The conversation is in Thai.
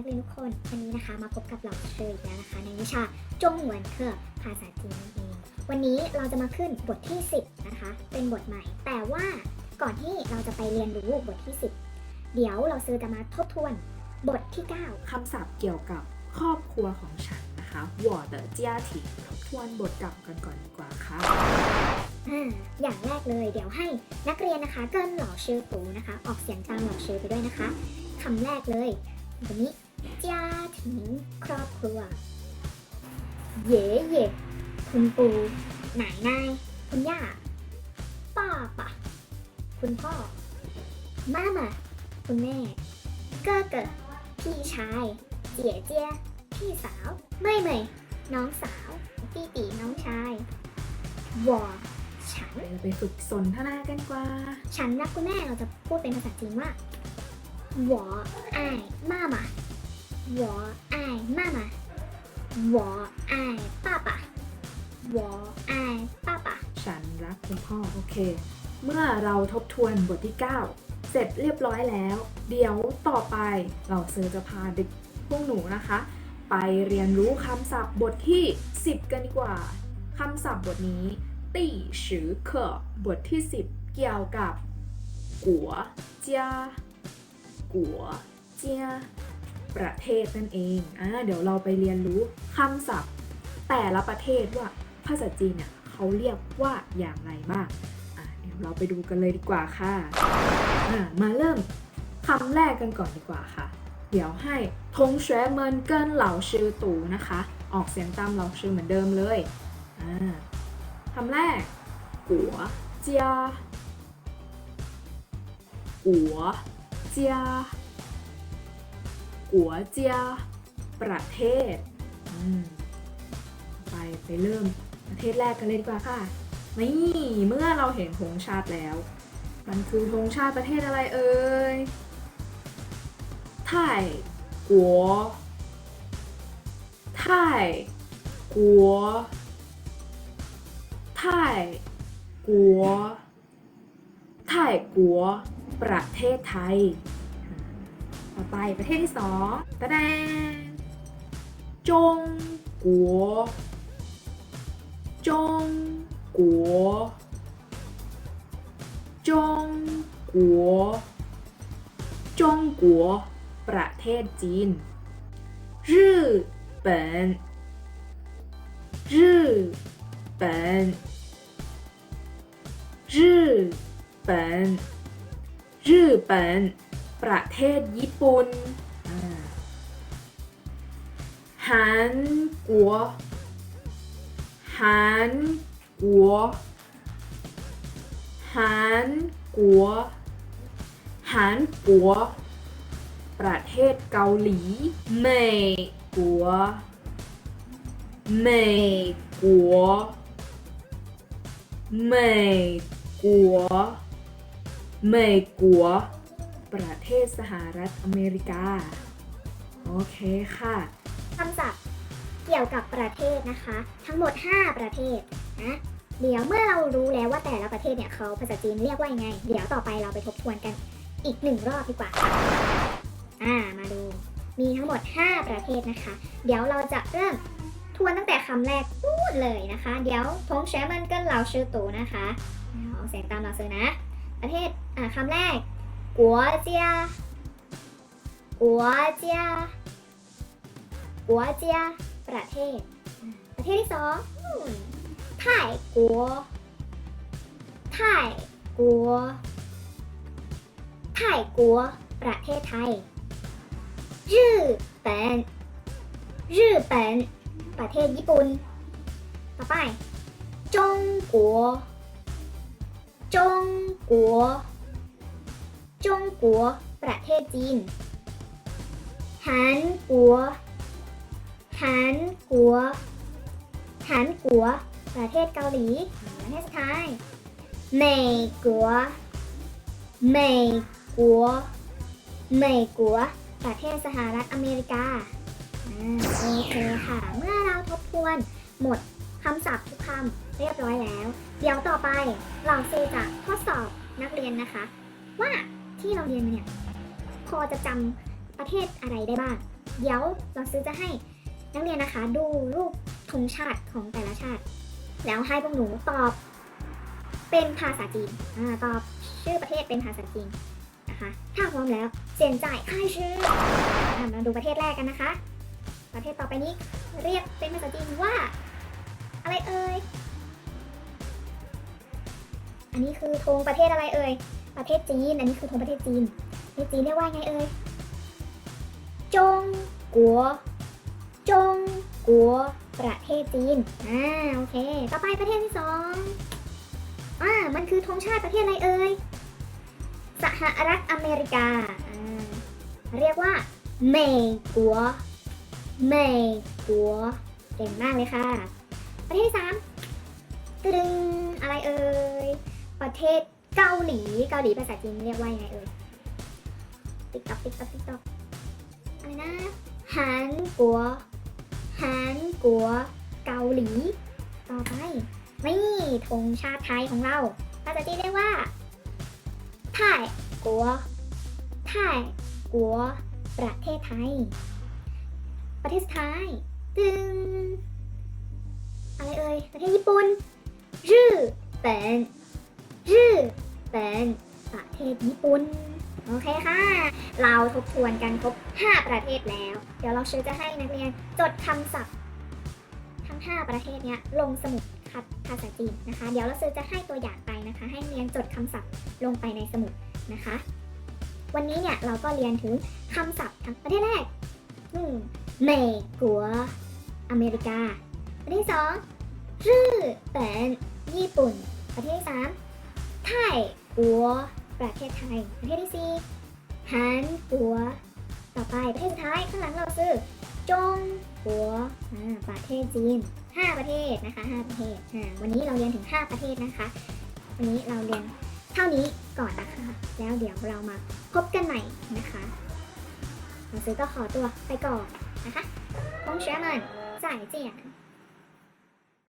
ักเรียนทุกคนวันนี้นะคะมาพบกับเราเชยอีกแล้วนะคะ ในวิชาจงหวนเคอภาษาจีนเองวันนี้เราจะมาขึ้นบทที่ 10 นะคะ เป็นบทใหม่ แต่ว่าก่อนที่เราจะไปเรียนรู้บทที่ 10 เดี๋ยวเราเซื้อจะมาทบทวนบทที่ 9 คำศัพท์เกี่ยวกับครอบครัวของฉันนะคะวอเตอร์เจียถิทบทวนบทเก่ากันก่อนดีกว่าค่ะอย่างแรกเลยเดี๋ยวให้นักเรียนนะคะเกินหล่อเชื่อปูนะคะ ออกเสียงตามหล่อเชื่อไปด้วยนะคะคำแรกเลยตรงนี้ จ้าถึงครอบครัว เย่เย่คุณปู่นายนายคุณย่า ป้าปะคุณพ่อ มามาคุณแม่ เก้อเก้อพี่ชาย เจี๋ยเจียพี่สาว ไม่ไม่น้องสาวตีตีน้องชายวอฉัน เราไปฝึกสนทนากันดีกว่า ฉันรักคุณแม่เราจะพูดเป็นภาษาจีนว่า我爱妈妈 我爱妈妈我爱爸爸我爱爸爸 ฉันรักคุณพ่อโอเค เมื่อเราทบทวนบทที่ 9 เสร็จเรียบร้อยแล้ว เดี๋ยวต่อไปเราเซอร์จะพาเด็กพวกหนูนะคะ ไปเรียนรู้คำศัพท์บทที่ 10 กันดีกว่าคำศัพท์บทนี้ตี้สือเคบทที่ 10 เกี่ยวกับกัวเจียกัวเจีย ประเทศนั่นเองอ่าเดี๋ยวเราไปเรียนรู้คำศัพท์ แต่ละประเทศว่าภาษาจีนเนี่ยเขาเรียกว่าอย่างไรบ้างอะเดี๋ยวเราไปดูกันเลยดีกว่าค่ะอะมาเริ่มคำแรกกันก่อนดีกว่าค่ะ เดี๋ยวให้ทงเฉเมินเกินเหล่าชื่อตูนะคะ ออกเสียงตามเหล่าชื่อเหมือนเดิมเลยอ่าคำแรกกัวเจียกัวเจีย กัวเจีย ประเทศ ไปไปเริ่มประเทศแรกกันเลยดีกว่าค่ะ นี่เมื่อเราเห็นธงชาติแล้ว มันคือธงชาติประเทศอะไรเอ่ย ไทยกัว ไทยกัว ไทยกัว ไทยกัว ประเทศไทย ต่อไปประเทศที่สองตะแดงจงกัวจงกัวจงกัวจงกัวประเทศจีนญี่ปุ่นญี่ปุ่นญี่ปุ่นญี่ปุ่น ประเทศญี่ปุ่นฮันกัวฮันกัวฮันกัวฮันกัว ประเทศเกาหลีเมกัวเมกัวเมกัวเมกัว ประเทศสหรัฐอเมริกา โอเคค่ะ คำศัพท์เกี่ยวกับประเทศนะคะ ทั้งหมด 5 ประเทศนะเดี๋ยวเมื่อเรารู้แล้วว่าแต่ละประเทศเนี่ยเขาภาษาจีนเรียกว่ายังไง เดี๋ยวต่อไปเราไปทบทวนกันอีกหนึ่งรอบดีกว่า อ่ามาดู มีทั้งหมด 5 ประเทศนะคะ เดี๋ยวเราจะเริ่มทวนตั้งแต่คำแรกพูดเลยนะคะ เดี๋ยวทงแชมันเกินเราชื่อตูนะคะเอาเสียงตามเราซื้อนะ ประเทศอ่าคำแรก กัวเจียกัวเจียกัวเจียประเทศ ประเทศที่สองไท่กัวไท่กัวไท่กัวประเทศไทยญี่ปุ่นญี่ปุ่นประเทศญี่ปุ่น ต่อไปจงกัวจงกัว จงกัว ประเทศจีนฮันกัวฮันกัวฮันกัว ประเทศเกาหลีประเทศสุดท้ายเมกัวเมกัวเมกัวประเทศสหรัฐอเมริกาอ่าโอเคค่ะ เมื่อเราทบทวนหมดคำศัพท์ทุกคำเรียบร้อยแล้ว เดี๋ยวต่อไปเราเซจะทดสอบนักเรียนนะคะ ว่า ที่เราเรียนมาเนี่ยพอจะจำประเทศอะไรได้บ้าง เดี๋ยวเราซื้อจะให้นักเรียนนะคะ ดูรูปธงชาติของแต่ละชาติ แล้วให้พวกหนูตอบเป็นภาษาจีนอตอบชื่อประเทศเป็นภาษาจีนนะคะ ถ้าพร้อมแล้วเสียนจ่ายค่าชื่อมาดูประเทศแรกกันนะคะ ประเทศต่อไปนี้เรียกเป็นภาษาจีนว่า อะไรเอ่ย อันนี้คือธงประเทศอะไรเอ่ย ประเทศจีน อันนี้คือธงประเทศจีนประเทศจีนเรียกว่าไงเอ่ยจงกัวจงกัวประเทศจีน อ่า โอเค ต่อไปประเทศที่สองอ่า มันคือธงชาติประเทศอะไรเอ่ย สหรัฐอเมริกา อ่า เรียกว่าเมกัวเมกัวเก่งมากเลยค่ะ ประเทศที่สามตรึงอะไรเอ่ย ประเทศ เกาหลีเกาหลีภาษาจีนเรียกว่ายังไงเอ่ยติ๊กต๊อกติ๊กต๊อกติ๊กต๊อกอะไรนะฮันกัวฮันกัวเกาหลี ต่อไปนี่ธงชาติไทยของเราภาษาจีนเรียกว่าไทยกัวไทยกัวประเทศไทย ประเทศสุดท้ายตึงอะไรเอ่ยประเทศญี่ปุ่นรื่อเป็น รื่อเป็นประเทศญี่ปุ่น โอเคค่ะ เราทบทวนกันครบ 5 ประเทศแล้ว เดี๋ยวเราเชื่อจะให้นักเรียนจดคำศัพท์ ทั้ง 5 ประเทศเนี้ยลงสมุดคัดภาษาจีนนะคะ เดี๋ยวเราซื้อจะให้ตัวอย่างไปนะคะ ให้นักเรียนจดคำศัพท์ลงไปในสมุดนะคะ วันนี้เนี่ยเราก็เรียนถึงคำศัพท์ทั้งประเทศแรกอืมเมกัวอเมริกา ประเทศสองรื่อเป็นญี่ปุ่น ประเทศสาม ไทยกัวประเทศไทยประเทศที่สี่ฮันกัวต่อไปประเทศสุดท้ายข้างหลังเราคือจงกัวประเทศจีน 5 ประเทศนะคะ5ประเทศวันนี้เราเรียนถึง 5 ประเทศนะคะ วันนี้เราเรียนเท่านี้ก่อนนะคะ แล้วเดี๋ยวเรามาพบกันใหม่นะคะหนังสือก็ขอตัวไปก่อนนะคะผมเชื่อนจ่ายเจียน